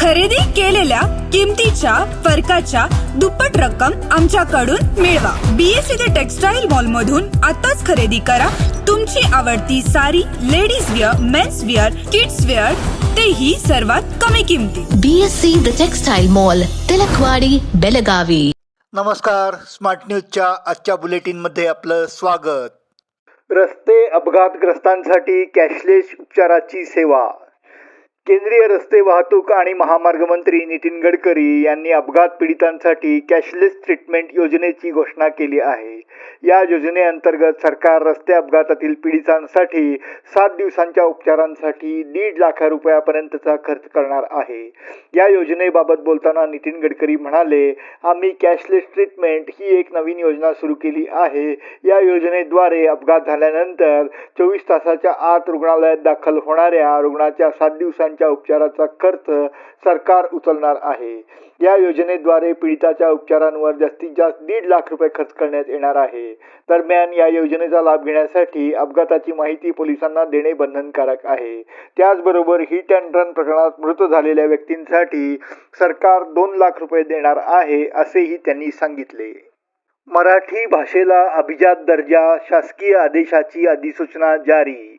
खरेदी केलेल्या किमतीच्या फरकाच्या दुप्पट रक्कम आमच्याकडून मिळवा. बीएससी ते टेक्सटाईल मॉल मधून आताच खरेदी करा. तुमची आवडती sari ladies wear mens wear kids wear तेही सर्वात कमी किमतीत BSC the textile mall Tilakwadi Belagavi. नमस्कार. स्मार्ट न्यूजच्या आजच्या बुलेटिनमध्ये आपलं स्वागत. रस्ते अपघातग्रस्तांसाठी कॅशलेस उपचाराची सेवा. केंद्रीय रस्ते वाहतूक आणि महामार्ग मंत्री नितीन गडकरी यांनी अपघात पीडितांसाठी कॅशलेस ट्रीटमेंट योजनेची घोषणा केली आहे. या योजनेअंतर्गत सरकार रस्ते अपघातातील पीडितांसाठी सात दिवसांच्या उपचारांसाठी दीड लाख रुपयापर्यंतचा खर्च करणार आहे. या योजनेबाबत बोलताना नितीन गडकरी म्हणाले आम्ही कॅशलेस ट्रीटमेंट ही एक नवीन योजना सुरू केली आहे. या योजनेद्वारे अपघात झाल्यानंतर चोवीस तासाच्या आत रुग्णालयात दाखल होणाऱ्या रुग्णाच्या सात दिवसांच्या उपचाराचा खर्च सरकार उचलणार आहे. या योजनेद्वारे पीडिताच्या उपचारांवर जास्तीत जास्त दीड लाख रुपये खर्च करण्यात येणार आहे. दरम्यान या योजनेचा लाभ घेण्यासाठी अपघाताची माहिती पोलिसांना देणे बंधनकारक आहे. त्याचबरोबर हिट अँड रन प्रकरणात मृत झालेल्या व्यक्तींसाठी सरकार दोन लाख रुपये देणार आहे असेही त्यांनी सांगितले. मराठी भाषेला अभिजात दर्जा शासकीय आदेशाची अधिसूचना जारी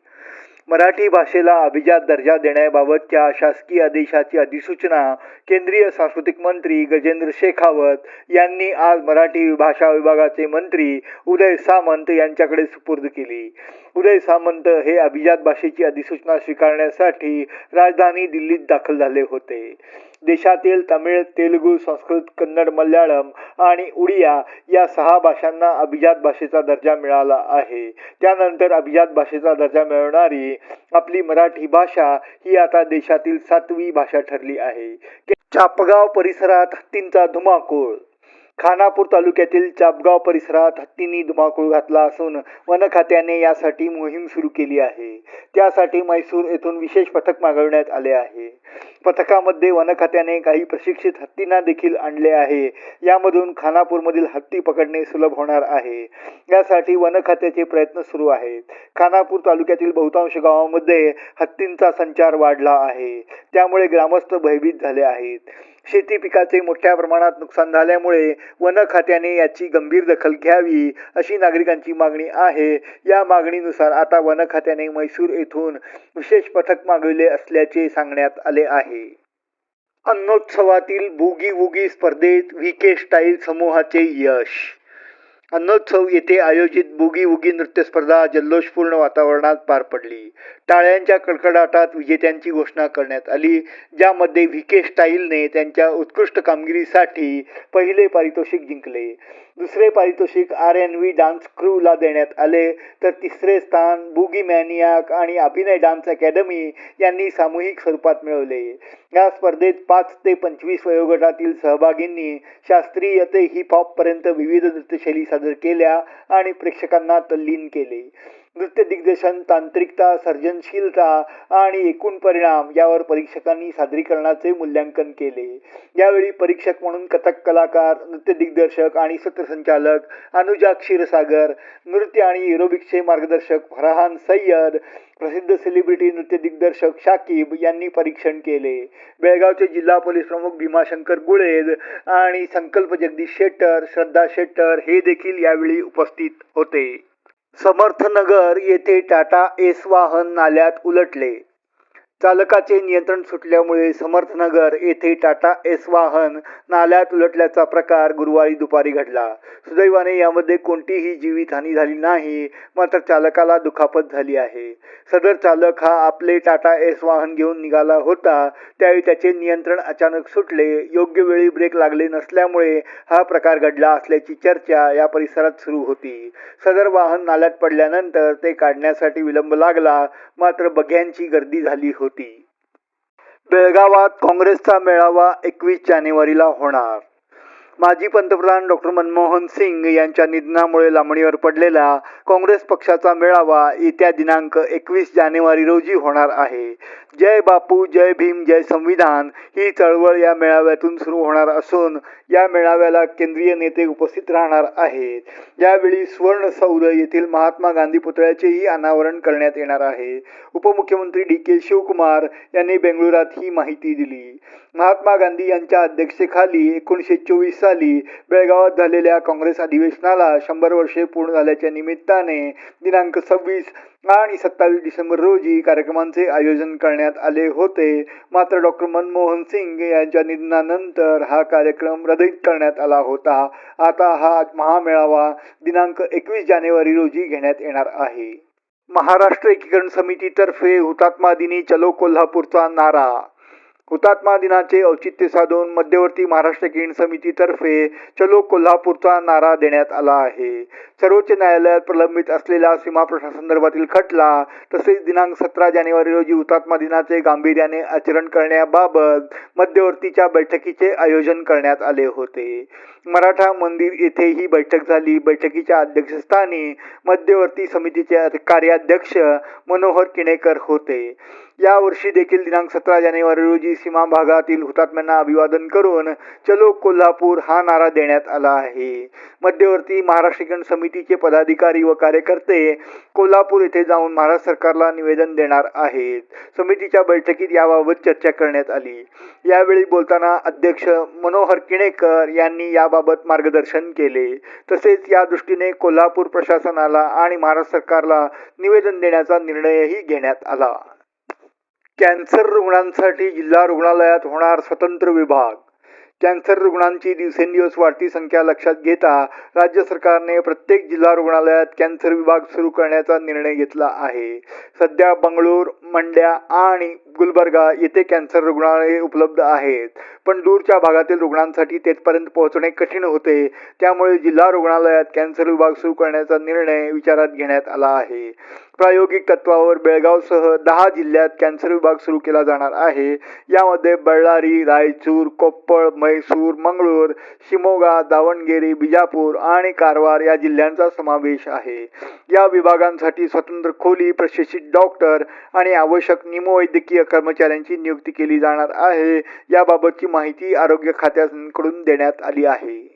मराठी भाषेला अभिजात दर्जा देण्याबाबतच्या शासकीय आदेशाची अधिसूचना केंद्रीय सांस्कृतिक मंत्री गजेंद्र शेखावत यांनी आज मराठी भाषा विभागाचे मंत्री उदय सामंत यांच्याकडे सुपूर्द केली. उदय सामंत हे अभिजात भाषेची अधिसूचना स्वीकारण्यासाठी राजधानी दिल्लीत दाखल झाले होते. देशातील तमिळ तेलुगू संस्कृत कन्नड मल्याळम आणि उडिया या सहा भाषांना अभिजात भाषेचा दर्जा मिळाला आहे. त्यानंतर अभिजात भाषेचा दर्जा मिळवणारी आपली मराठी भाषा ही आता देशातील सातवी भाषा ठरली आहे. चापगाव परिसरात हत्तींचा धुमाकूळ खानापूर तालुक्यातील चापगाव परिसरात हत्तींनी धुमाकूळ घातला असून वन खात्याने यासाठी मोहीम सुरू केली आहे. त्यासाठी म्हैसूर येथून विशेष पथक मागवण्यात आले आहे. पथकामध्ये वन खात्याने काही प्रशिक्षित हत्तींना देखील आणले आहे. यामधून खानापूरमधील हत्ती पकडणे सुलभ होणार आहे. यासाठी वन खात्याचे प्रयत्न सुरू आहेत. खानापूर तालुक्यातील बहुतांश गावांमध्ये हत्तींचा संचार वाढला आहे. त्यामुळे ग्रामस्थ भयभीत झाले आहेत. शेती पिकाचे मोठ्या प्रमाणात नुकसान झाल्यामुळे वन खात्याने याची गंभीर दखल घ्यावी अशी नागरिकांची मागणी आहे. या मागणीनुसार आता वन खात्याने म्हैसूर येथून विशेष पथक मागविले असल्याचे सांगण्यात आले आहे. अन्नोत्सवातील बुगी वुगी स्पर्धेत व्ही के स्टाईल समूहाचे यश अन्नोत्सव येथे आयोजित बुगी उगी नृत्य स्पर्धा जल्लोषपूर्ण वातावरणात पार पडली. टाळ्यांच्या कडकडाटात विजेत्यांची घोषणा करण्यात आली ज्यामध्ये व्ही के स्टाईलने त्यांच्या उत्कृष्ट कामगिरीसाठी पहिले पारितोषिक जिंकले. दुसरे पारितोषिक आर एन व्ही डान्स क्रूला देण्यात आले तर तिसरे स्थान बुगी मॅनियाक आणि अभिनय डान्स अकॅडमी यांनी सामूहिक स्वरूपात मिळवले. या स्पर्धेत पाच ते पंचवीस वयोगटातील सहभागींनी शास्त्रीय ते हिप पर्यंत विविध नृत्यशैली सादर केल्या आणि प्रेक्षकांना तल्लीन केले. नृत्य दिग्दर्शन तांत्रिकता सर्जनशीलता आणि एकूण परिणाम यावर परीक्षकांनी सादरीकरणाचे मूल्यांकन केले. यावेळी परीक्षक म्हणून कथक कलाकार नृत्य दिग्दर्शक आणि सूत्रसंचालक अनुजा क्षीरसागर नृत्य आणि एरोबिक्सचे मार्गदर्शक फरहान सय्यद प्रसिद्ध सेलिब्रिटी नृत्य दिग्दर्शक शाकिब यांनी परीक्षण केले. बेळगावचे जिल्हा पोलीस प्रमुख भीमाशंकर गुळेद आणि संकल्प जगदीश शेट्टर श्रद्धा शेट्टर हे देखील यावेळी उपस्थित होते. समर्थनगर येथे टाटा एस वाहन नाल्यात उलटले. चालकाचे नियंत्रण सुटल्यामुळे समर्थनगर येथे टाटा एस वाहन नाल्यात उलटल्याचा प्रकार गुरुवारी दुपारी घडला. सुदैवाने यामध्ये कोणतीही जीवितहानी झाली नाही मात्र चालकाला दुखापत झाली आहे. सदर चालक हा आपले टाटा एस वाहन घेऊन निघाला होता त्यावेळी त्याचे नियंत्रण अचानक सुटले. योग्य वेळी ब्रेक लागले नसल्यामुळे हा प्रकार घडला असल्याची चर्चा या परिसरात सुरू होती. सदर वाहन नाल्यात पडल्यानंतर ते काढण्यासाठी विलंब लागला मात्र बघ्यांची गर्दी झाली होती. बेळगावात काँग्रेसचा मेळावा एकवीस जानेवारीला होणार. माजी पंतप्रधान डॉक्टर मनमोहन सिंग यांच्या निधनामुळे लांबणीवर पडलेला काँग्रेस पक्षाचा मेळावा येत्या दिनांक एकवीस जानेवारी रोजी होणार आहे. जय बापू जय भीम जय संविधान ही चळवळ या मेळाव्यातून सुरू होणार असून या मेळाव्याला केंद्रीय नेते उपस्थित राहणार आहेत. यावेळी सुवर्ण सौध येथील महात्मा गांधी पुतळ्याचेही अनावरण करण्यात येणार आहे. उपमुख्यमंत्री डी के शिवकुमार यांनी बेंगळुरात ही माहिती दिली. महात्मा गांधी यांच्या अध्यक्षतेखाली एकोणीसशे चोवीस साली बेळगावात झालेल्या काँग्रेस अधिवेशनाला शंभर वर्षे पूर्ण झाल्याच्या निमित्ताने दिनांक सव्वीस आणि सत्तावीस डिसेंबर रोजी कार्यक्रमांचे आयोजन करण्यात आले होते. मात्र डॉक्टर मनमोहन सिंग यांच्या निधनानंतर हा कार्यक्रम रद्द करण्यात आला होता. आता हा महामेळावा दिनांक एकवीस जानेवारी रोजी घेण्यात येणार आहे. महाराष्ट्र एकीकरण समितीतर्फे हुतात्मा दिनी चलो कोल्हापूरचा नारा हुतात्मा दिनाचे औचित्य साधून मध्यवर्ती महाराष्ट्र किरण समितीतर्फे चलो कोल्हापूरचा नारा देण्यात आला आहे. सर्वोच्च न्यायालयात प्रलंबित असलेला सीमा प्रश्नासंदर्भातील खटला तसेच दिनांक सतरा जानेवारी रोजी हुतात्मा दिनाचे गांभीर्याने आचरण करण्याबाबत मध्यवर्तीच्या बैठकीचे आयोजन करण्यात आले होते. मराठा मंदिर येथे ही बैठक झाली. बैठकीच्या अध्यक्षस्थानी मध्यवर्ती समितीचे कार्याध्यक्ष मनोहर किणेकर होते. यावर्षी देखील दिनांक सतरा जानेवारी रोजी सीमा भागातील हुतात्म्यांना अभिवादन करून चलो कोल्हापूर हा नारा देण्यात आला आहे. मध्यवर्ती महाराष्ट्रीकरण समितीचे पदाधिकारी व कार्यकर्ते कोल्हापूर येथे जाऊन महाराष्ट्र सरकारला निवेदन देणार आहेत. समितीच्या बैठकीत याबाबत चर्चा करण्यात आली. यावेळी बोलताना अध्यक्ष मनोहर किणेकर यांनी याबाबत मार्गदर्शन केले. तसेच या दृष्टीने कोल्हापूर प्रशासनाला आणि महाराष्ट्र सरकारला निवेदन देण्याचा निर्णयही घेण्यात आला. कॅन्सर रुग्णांसाठी जिल्हा रुग्णालयात होणार स्वतंत्र विभाग. कॅन्सर रुग्णांची दिवसेंदिवस वाढती संख्या लक्षात घेता राज्य सरकारने प्रत्येक जिल्हा रुग्णालयात कॅन्सर विभाग सुरू करण्याचा निर्णय घेतला आहे. सध्या बंगळूर मंड्या आणि गुलबर्गा येथे कॅन्सर रुग्णालये उपलब्ध आहेत. पण दूरच्या भागातील रुग्णांसाठी तेथपर्यंत पोहोचणे कठीण होते. त्यामुळे जिल्हा रुग्णालयात कॅन्सर विभाग सुरू करण्याचा निर्णय विचारात घेण्यात आला आहे. प्रायोगिक तत्वावर बेळगावसह दहा जिल्ह्यात कॅन्सर विभाग सुरू केला जाणार आहे. यामध्ये बळ्ळारी रायचूर कोप्पळ म्हैसूर मंगळूर शिमोगा दावणगेरी बिजापूर आणि कारवार या जिल्ह्यांचा समावेश आहे. या विभागांसाठी स्वतंत्र खोली प्रशिक्षित डॉक्टर आणि आवश्यक निमवैद्यकीय कर्मचाऱ्यांची नियुक्ती केली जाणार आहे. याबाबतची माहिती आरोग्य खात्याकडून देण्यात आली आहे.